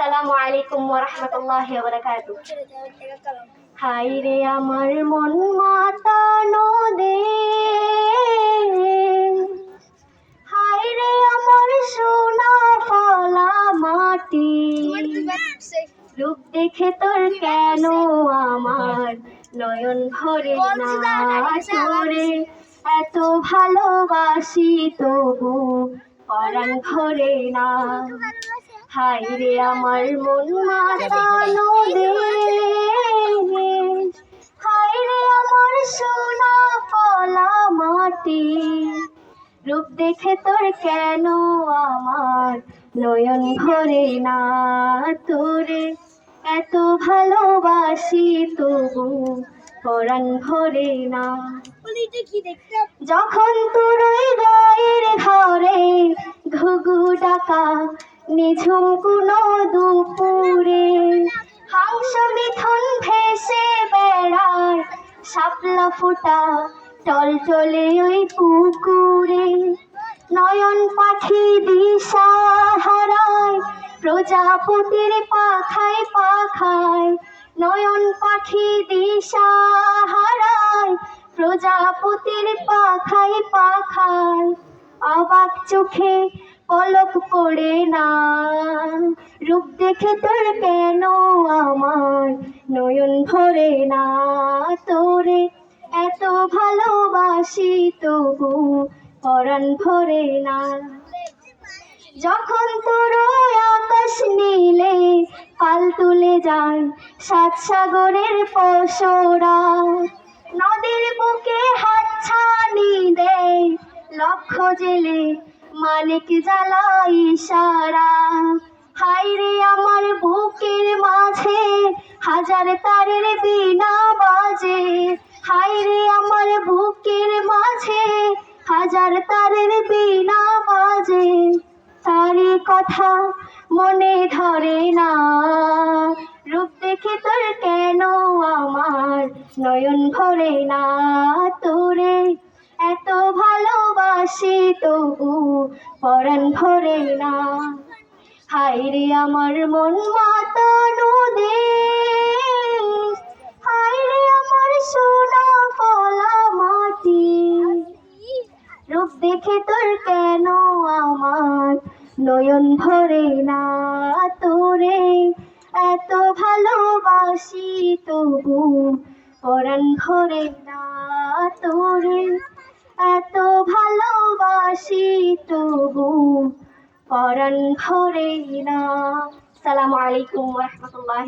আসসালামু আলাইকুম ওয়া রাহমাতুল্লাহি ওয়া বারাকাতুহু হাই রে আমার মন মাতানো দে হাই রে আমার সোনা ফলা মাটি। রূপ দেখে তোর কেন আমার নয়ন ভরে না তোরে এত ভালোবাসি তবু পরাণ ভরে না। হাই রে আমার মন মাতানো দে হাই রে আমার সোনা কলা মাটি। রূপ দেখে তোর কেন আমার নয়ন ভরে না তোরে? এত ভালোবাসি তবু পরাণ ভরে না। যখন তোর গায়ের ঘরে ঘুঘু ডাকা নিঝুম কোনো দুপুরে। হাংস মিথুন ভেসে বেড়ায়। শাপলা ফোটা টল টলে ওই পুকুরে। নয়ন পাখি দিশা হারায় প্রজাপতির পাখায় পাখায়। নয়ন পাখি দিশা হারায় প্রজাপতির পাখায় পাখায়। অবাক চোখে পলক পড়ে না। রূপ দেখে তোর কেন আমার নয়ন ভরে না? তোরে এত ভালোবাসি তবু পরাণ ভরে না। যখন তোর আকাশ নীলে পাল তুলে যায় সাত সাগরের পশরা, নদীর বুকে হাত ছানি দেয় লক্ষ জেলে মালিক জ্বালা ইশারা। হাই রে আমার বুকের মাঝে হাজার তারের বিনা বাজে। হাই রে আমার বুকের মাঝে হাজার তারের বিনা বাজে। তারই কথা মনে ধরে না। রূপ দেখে তোর কেন আমার নয়ন ভরে না? ভালোবাসি তবু পরাণ ভরে না। হাই রে আমার মন মাতানো দে হাই রে আমার সোনা ফলা মাটি। রূপ দেখে তোর কেন আমার নয়ন ভরে না? তোরে এত ভালোবাসি, তবু পরাণ ভরে না। তোরে ভালোবাসি তবু পরাণ ভরে না। সালামু আলাইকুম রহমতুল্লাহ